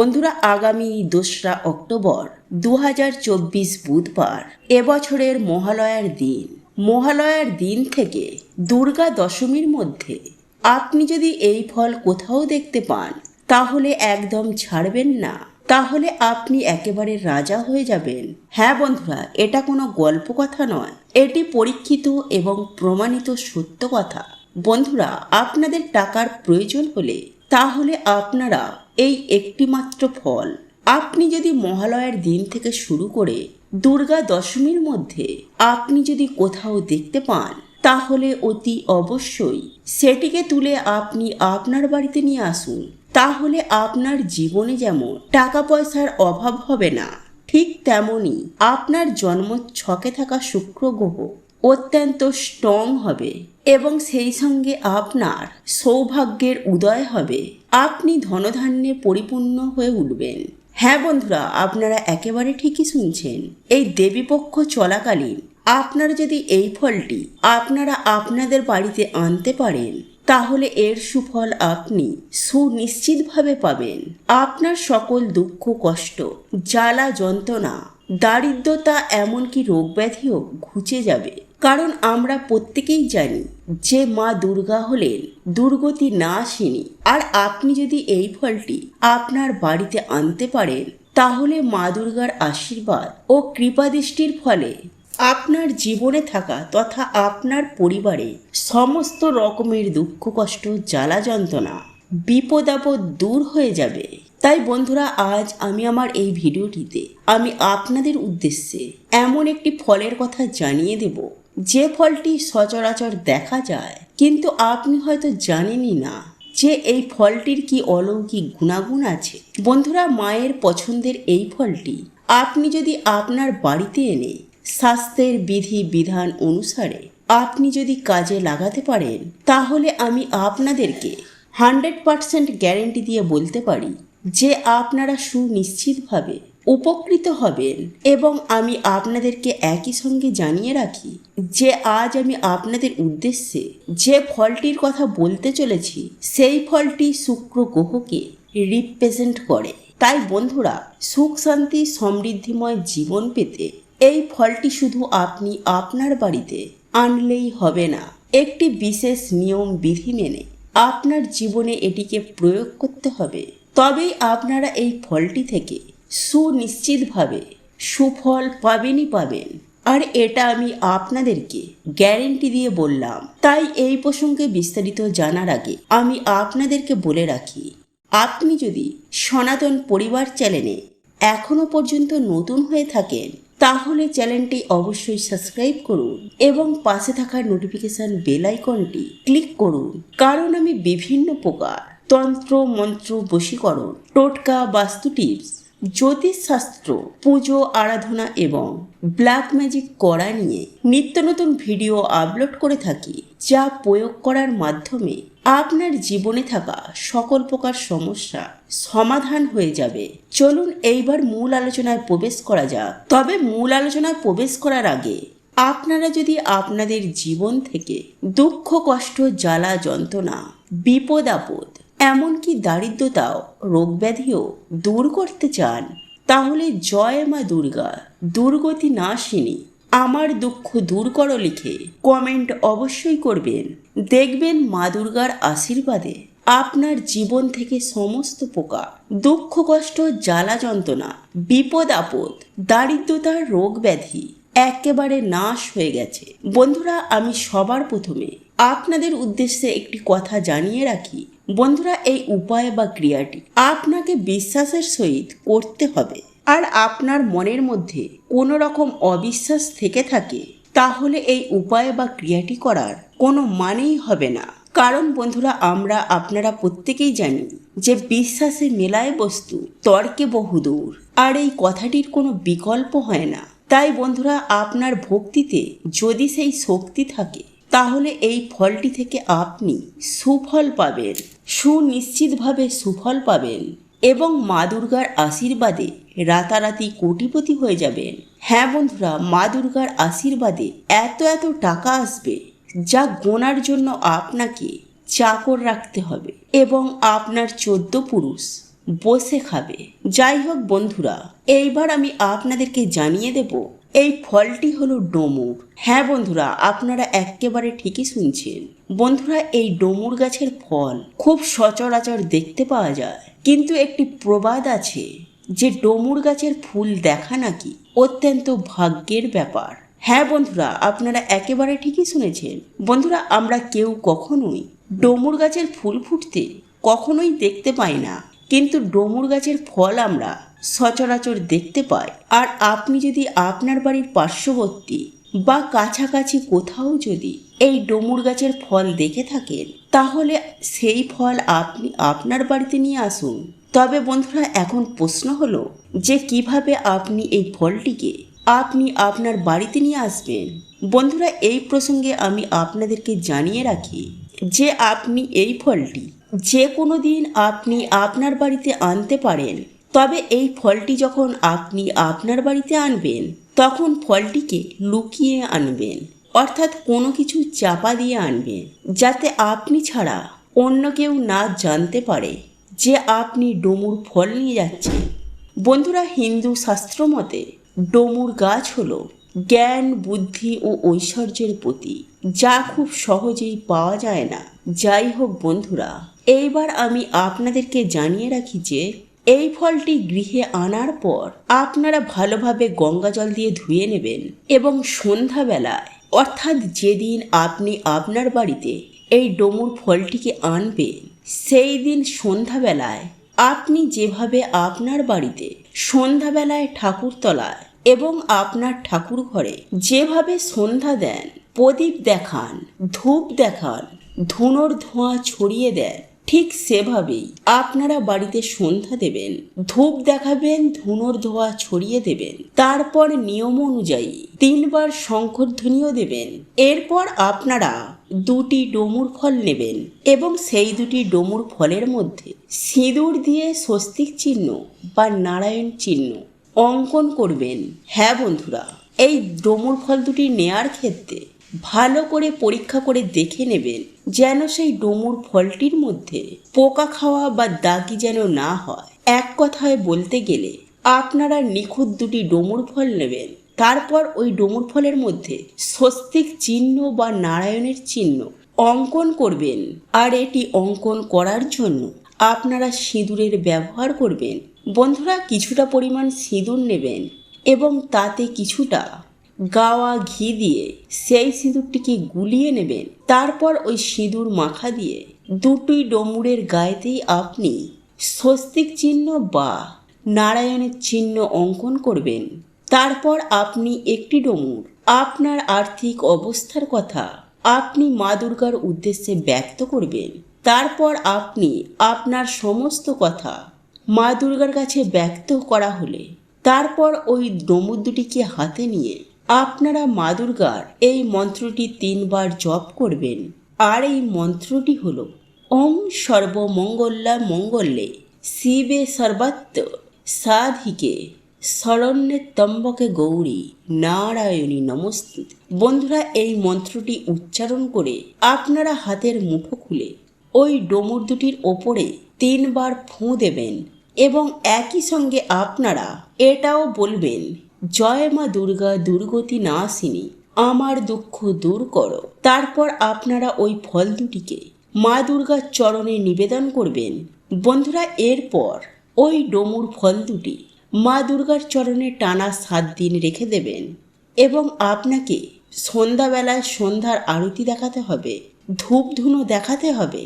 বন্ধুরা, আগামী দোসরা অক্টোবর দু হাজার চব্বিশ বুধবার এবছরের মহালয়ার দিন। মহালয়ার দিন থেকে দুর্গা দশমীর মধ্যে আপনি যদি এই ফল কোথাও দেখতে পান, তাহলে একদম ছাড়বেন না। তাহলে আপনি একেবারে রাজা হয়ে যাবেন। হ্যাঁ বন্ধুরা, এটা কোনো গল্প কথা নয়। এটি পরীক্ষিত এবং প্রমাণিত সত্য কথা। বন্ধুরা, আপনাদের টাকার প্রয়োজন হলে তাহলে আপনারা এই একটিমাত্র ফল। আপনি যদি মহালয়ার দিন থেকে শুরু করে দুর্গা দশমীর মধ্যে আপনি যদি কোথাও দেখতে পান, তাহলে অতি অবশ্যই সেটিকে তুলে আপনি আপনার বাড়িতে নিয়ে আসুন। তাহলে আপনার জীবনে যেমন টাকা পয়সার অভাব হবে না, ঠিক তেমনই আপনার জন্ম ছকে থাকা শুক্র গ্রহ অত্যন্ত স্ট্রং হবে এবং সেই সঙ্গে আপনার সৌভাগ্যের উদয় হবে। আপনি ধনধান্যে পরিপূর্ণ হয়ে উঠবেন। হ্যাঁ বন্ধুরা, আপনারা একেবারে ঠিকই শুনছেন। এই দেবীপক্ষ চলাকালীন আপনারা যদি এই ফলটি আপনারা আপনাদের বাড়িতে আনতে পারেন, তাহলে এর সুফল আপনি সুনিশ্চিতভাবে পাবেন। আপনার সকল দুঃখ, কষ্ট, জ্বালা, যন্ত্রণা, দারিদ্রতা, এমনকি রোগ ব্যাধিও ঘুচে যাবে। কারণ আমরা প্রত্যেকেই জানি যে মা দুর্গা হলেন দুর্গতি নাশিনী। আর আপনি যদি এই ফলটি আপনার বাড়িতে আনতে পারেন, তাহলে মা দুর্গার আশীর্বাদ ও কৃপাদৃষ্টির ফলে আপনার জীবনে থাকা তথা আপনার পরিবারে সমস্ত রকমের দুঃখ, কষ্ট, জ্বালা যন্ত্রণা, বিপদ আপদ দূর হয়ে যাবে। তাই বন্ধুরা, আজ আমি আমার এই ভিডিওটিতে আমি আপনাদের উদ্দেশ্যে এমন একটি ফলের কথা জানিয়ে দেব যে ফলটি সচরাচর দেখা যায়, কিন্তু আপনি হয়তো জানেনই না যে এই ফলটির কি অলৌকিক গুণাগুণ আছে। বন্ধুরা, মায়ের পছন্দের এই ফলটি আপনি যদি আপনার বাড়িতে এনে স্বাস্থ্যের বিধি বিধান অনুসারে আপনি যদি কাজে লাগাতে পারেন, তাহলে আমি আপনাদেরকে হান্ড্রেড পারসেন্ট গ্যারেন্টি দিয়ে বলতে পারি যে আপনারা সুনিশ্চিতভাবে উপকৃত হবেন। এবং আমি আপনাদেরকে একই সঙ্গে জানিয়ে রাখি যে আজ আমি আপনাদের উদ্দেশ্যে যে ফলটির কথা বলতে চলেছি, সেই ফলটি শুক্র গ্রহকে রিপ্রেজেন্ট করে। তাই বন্ধুরা, সুখ, শান্তি, সমৃদ্ধিময় জীবন পেতে এই ফলটি শুধু আপনি আপনার বাড়িতে আনলেই হবে না। একটি বিশেষ নিয়ম, বিধি মেনে আপনার জীবনে এটিকে প্রয়োগ করতে হবে। তবেই আপনারা এই ফলটি থেকে সুনিশ্চিতভাবে সুফল পাবেনই পাবেন। আর এটা আমি আপনাদেরকে গ্যারেন্টি দিয়ে বললাম। তাই এই প্রসঙ্গে বিস্তারিত জানার আগে আমি আপনাদেরকে বলে রাখি, আপনি যদি সনাতন পরিবার চ্যানেলে এখনও পর্যন্ত নতুন হয়ে থাকেন, তাহলে চ্যানেলটি অবশ্যই সাবস্ক্রাইব করুন এবং পাশে থাকা নোটিফিকেশান বেল আইকনটি ক্লিক করুন। কারণ আমি বিভিন্ন প্রকার তন্ত্র, মন্ত্র, বশীকরণ, টোটকা, বাস্তু টিপস জ্যোতিষশাস্ত্র, পুজো, আরাধনা এবং ব্ল্যাক ম্যাজিক করা নিয়ে নিত্য নতুন ভিডিও আপলোড করে থাকি, যা প্রয়োগ করার মাধ্যমে আপনার জীবনে থাকা সকল প্রকার সমস্যা সমাধান হয়ে যাবে। চলুন এইবার মূল আলোচনায় প্রবেশ করা যাক। তবে মূল আলোচনায় প্রবেশ করার আগে আপনারা যদি আপনাদের জীবন থেকে দুঃখ, কষ্ট, জ্বালা, যন্ত্রণা, বিপদ, আপদ এমনকি দারিদ্রতাও রোগব্যাধিও দূর করতে চান, তাহলে জয় মা দুর্গা, দুর্গতি নাশিনী, আমার দুঃখ দূর করো লিখে কমেন্ট অবশ্যই করবেন। দেখবেন মা দুর্গার আশীর্বাদে আপনার জীবন থেকে সমস্ত পোকা দুঃখ, কষ্ট, জ্বালা যন্ত্রণা, বিপদ, আপদ দারিদ্রতার রোগ ব্যাধি একেবারে নাশ হয়ে গেছে। বন্ধুরা, আমি সবার প্রথমে আপনাদের উদ্দেশ্যে একটি কথা জানিয়ে রাখি। বন্ধুরা, এই উপায় বা ক্রিয়াটি আপনাকে বিশ্বাসের সহিত করতে হবে। আর আপনার মনের মধ্যে কোনো রকম অবিশ্বাস থেকে থাকে, তাহলে এই উপায় বা ক্রিয়াটি করার কোনো মানেই হবে না। কারণ বন্ধুরা, আমরা আপনারা প্রত্যেকেই জানি যে বিশ্বাসে মেলায় বস্তু তর্কে বহুদূর, আর এই কথাটির কোনো বিকল্প হয় না। তাই বন্ধুরা, আপনার ভক্তিতে যদি সেই শক্তি থাকে তাহলে এই ফলটি থেকে আপনি সুফল পাবেন, সুনিশ্চিতভাবে সুফল পাবেন এবং মা দুর্গার আশীর্বাদে রাতারাতি কোটিপতি হয়ে যাবেন। হ্যাঁ বন্ধুরা, মা দুর্গার আশীর্বাদে এত এত টাকা আসবে যা গোনার জন্য আপনাকে চাকর রাখতে হবে এবং আপনার চোদ্দ পুরুষ বসে খাবে। যাই হোক বন্ধুরা, এইবার আমি আপনাদেরকে জানিয়ে দেব এই ফলটি হলো ডমুর। হ্যাঁ বন্ধুরা, আপনারা একেবারে ঠিকই শুনছেন। বন্ধুরা, এই ডমুর গাছের ফল খুব সচরাচর দেখতে পাওয়া যায়। কিন্তু একটি প্রবাদ আছে যে ডমুর গাছের ফুল দেখা নাকি অত্যন্ত ভাগ্যের ব্যাপার। হ্যাঁ বন্ধুরা, আপনারা একেবারে ঠিকই শুনেছেন। বন্ধুরা, আমরা কেউ কখনোই ডমুর গাছের ফুল ফুটতে কখনোই দেখতে পাই না। কিন্তু ডমুর গাছের ফল আমরা সচরাচর দেখতে পায়। আর আপনি যদি আপনার বাড়ির পার্শ্ববর্তী বা কাছাকাছি কোথাও যদি এই ডমুর গাছের ফল দেখে থাকেন, তাহলে সেই ফল আপনি আপনার বাড়িতে নিয়ে আসুন। তবে বন্ধুরা, এখন প্রশ্ন হলো যে কীভাবে আপনি এই ফলটিকে আপনি আপনার বাড়িতে নিয়ে আসবেন? বন্ধুরা, এই প্রসঙ্গে আমি আপনাদেরকে জানিয়ে রাখি যে আপনি এই ফলটি যে কোনো দিন আপনি আপনার বাড়িতে আনতে পারেন তবে এই ফলটি যখন আপনি আপনার বাড়িতে আনবেন, তখন ফলটিকে লুকিয়ে আনবেন, অর্থাৎ কোনো কিছু চাপা দিয়ে আনবেন, যাতে আপনি ছাড়া অন্য কেউ না জানতে পারে যে আপনি ডমুর ফল নিয়ে যাচ্ছেন। বন্ধুরা, হিন্দু শাস্ত্র মতে ডমুর গাছ হলো জ্ঞান, বুদ্ধি ও ঐশ্বর্যের প্রতি যা খুব সহজেই পাওয়া যায় না। যাই হোক বন্ধুরা, এইবার আমি আপনাদেরকে জানিয়ে রাখি যে এই ফলটি গৃহে আনার পর আপনারা ভালোভাবে গঙ্গা জল দিয়ে ধুয়ে নেবেন এবং সন্ধ্যাবেলায়, অর্থাৎ যেদিন আপনি আপনার বাড়িতে এই ডমুর ফলটিকে আনবেন, সেই দিন সন্ধ্যাবেলায় আপনি যেভাবে আপনার বাড়িতে সন্ধ্যাবেলায় ঠাকুরতলায় এবং আপনার ঠাকুর ঘরে যেভাবে সন্ধ্যা দেন, প্রদীপ দেখান, ধূপ দেখান, ধুনোর ধোঁয়া ছড়িয়ে দেন ঠিক সেভাবেই আপনারা বাড়িতে সন্ধ্যা দেবেন, ধূপ দেখাবেন, ধুনোর ধোঁয়া ছড়িয়ে দেবেন, তারপর নিয়ম অনুযায়ী তিনবার শঙ্করধ্বনিও দেবেন। এরপর আপনারা দুটি ডমুর ফল নেবেন এবং সেই দুটি ডমুর ফলের মধ্যে সিঁদুর দিয়ে স্বস্তিক চিহ্ন বা নারায়ণ চিহ্ন অঙ্কন করবেন। হ্যাঁ বন্ধুরা, এই ডমুর ফল দুটি নেয়ার ক্ষেত্রে ভালো করে পরীক্ষা করে দেখে নেবেন যেন সেই ডমুর ফলটির মধ্যে পোকা খাওয়া বা দাগি যেন না হয়। এক কথায় বলতে গেলে, আপনারা নিখুঁত দুটি ডমুর ফল নেবেন। তারপর ওই ডমুর ফলের মধ্যে স্বস্তিক চিহ্ন বা নারায়ণের চিহ্ন অঙ্কন করবেন। আর এটি অঙ্কন করার জন্য আপনারা সিঁদুরের ব্যবহার করবেন। বন্ধুরা, কিছুটা পরিমাণ সিঁদুর নেবেন এবং তাতে কিছুটা গাওয়া ঘি দিয়ে সেই সিঁদুরটিকে গুলিয়ে নেবেন। তারপর ওই সিঁদুর মাখা দিয়ে দুটোই ডমুরের গায়েতেই আপনি স্বস্তিক চিহ্ন বা নারায়ণের চিহ্ন অঙ্কন করবেন। তারপর আপনি একটি ডমুর, আপনার আর্থিক অবস্থার কথা আপনি মা দুর্গার উদ্দেশ্যে ব্যক্ত করবেন। তারপর আপনি আপনার সমস্ত কথা মা দুর্গার কাছে ব্যক্ত করা হলে তারপর ওই ডমুর দুটিকে হাতে নিয়ে আপনারা মা দুর্গার এই মন্ত্রটি তিনবার জপ করবেন। আর এই মন্ত্রটি হল, ওম সর্বমঙ্গলা মঙ্গলে, শিবে সর্বাত্ম, সাধিকে, শরণ্যে তম্বকে গৌরী, নারায়ণী নমস্তুত বন্ধুরা, এই মন্ত্রটি উচ্চারণ করে আপনারা হাতের মুঠো খুলে ওই ডমুর দুটির ওপরে তিনবার ফুঁ দেবেন এবং একই সঙ্গে আপনারা এটাও বলবেন জয় মা দুর্গা দুর্গতি নাসিনী, আমার দুঃখ দূর করো। তারপর আপনারা ওই ফল দুটিকে মা দুর্গার চরণে নিবেদন করবেন। বন্ধুরা, এরপর ওই ডমুর ফল দুটি মা দুর্গার চরণে টানা সাত দিন রেখে দেবেন এবং আপনাকে সন্ধ্যাবেলায় সন্ধ্যার আরতি দেখাতে হবে ধূপ ধুনো দেখাতে হবে।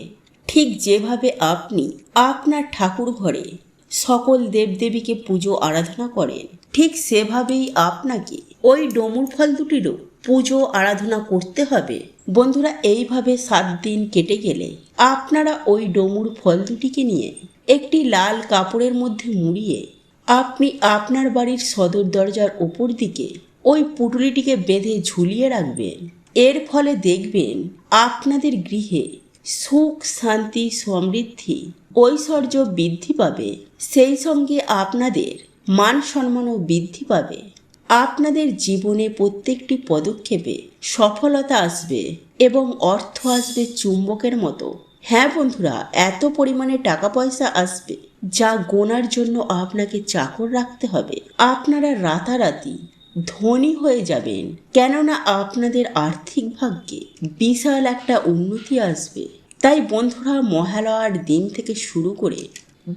ঠিক যেভাবে আপনি আপনার ঠাকুর ঘরে সকল দেবদেবীকে পুজো, আরাধনা করেন। ঠিক সেভাবেই আপনাকে ওই ডমুর ফল দুটিরও পুজো, আরাধনা করতে হবে। বন্ধুরা, এইভাবে সাত দিন কেটে গেলে আপনারা ওই ডমুর ফল দুটিকে নিয়ে একটি লাল কাপড়ের মধ্যে মুড়িয়ে আপনি আপনার বাড়ির সদর দরজার ওপর দিকে ওই পুটুলিটিকে বেঁধে ঝুলিয়ে রাখবেন। এর ফলে দেখবেন আপনাদের গৃহে সুখ, শান্তি, সমৃদ্ধি, ঐশ্বর্য বৃদ্ধি পাবে। সেই সঙ্গে আপনাদের মান সম্মানও বৃদ্ধি পাবে। আপনাদের জীবনে প্রত্যেকটি পদক্ষেপে সফলতা আসবে এবং অর্থ আসবে চুম্বকের মতো। হ্যাঁ বন্ধুরা, এত পরিমাণে টাকা পয়সা আসবে যা গোনার জন্য আপনাকে চাকর রাখতে হবে। আপনারা রাতারাতি ধনী হয়ে যাবেন। কেননা আপনাদের আর্থিক ভাগ্যে বিশাল একটা উন্নতি আসবে। তাই বন্ধুরা, মহালয়ার দিন থেকে শুরু করে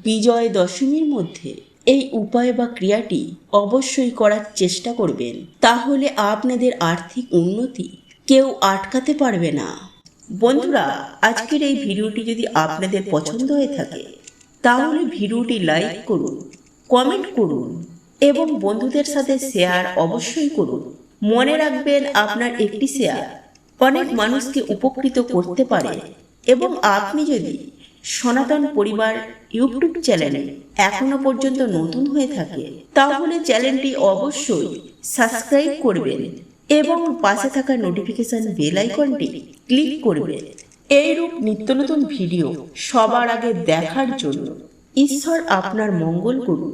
বিজয় দশমীর মধ্যে এই উপায় বা ক্রিয়াটি অবশ্যই করার চেষ্টা করবেন। তাহলে আপনাদের আর্থিক উন্নতি কেউ আটকাতে পারবে না। বন্ধুরা, আজকের এই ভিডিওটি যদি আপনাদের পছন্দ হয়ে থাকে, তাহলে ভিডিওটি লাইক করুন, কমেন্ট করুন এবং বন্ধুদের সাথে শেয়ার অবশ্যই করুন। মনে রাখবেন, আপনার একটি শেয়ার অনেক মানুষকে উপকৃত করতে পারে। এবং আপনি যদি সনাতন পরিবার ইউটিউব চ্যানেলে এখনও পর্যন্ত নতুন হয়ে থাকে, তাহলে চ্যানেলটি অবশ্যই সাবস্ক্রাইব করবেন এবং পাশে থাকা নোটিফিকেশন বেল আইকনটি ক্লিক করবেন। এইরূপ নিত্য নতুন ভিডিও সবার আগে দেখার জন্য ঈশ্বর আপনার মঙ্গল করুন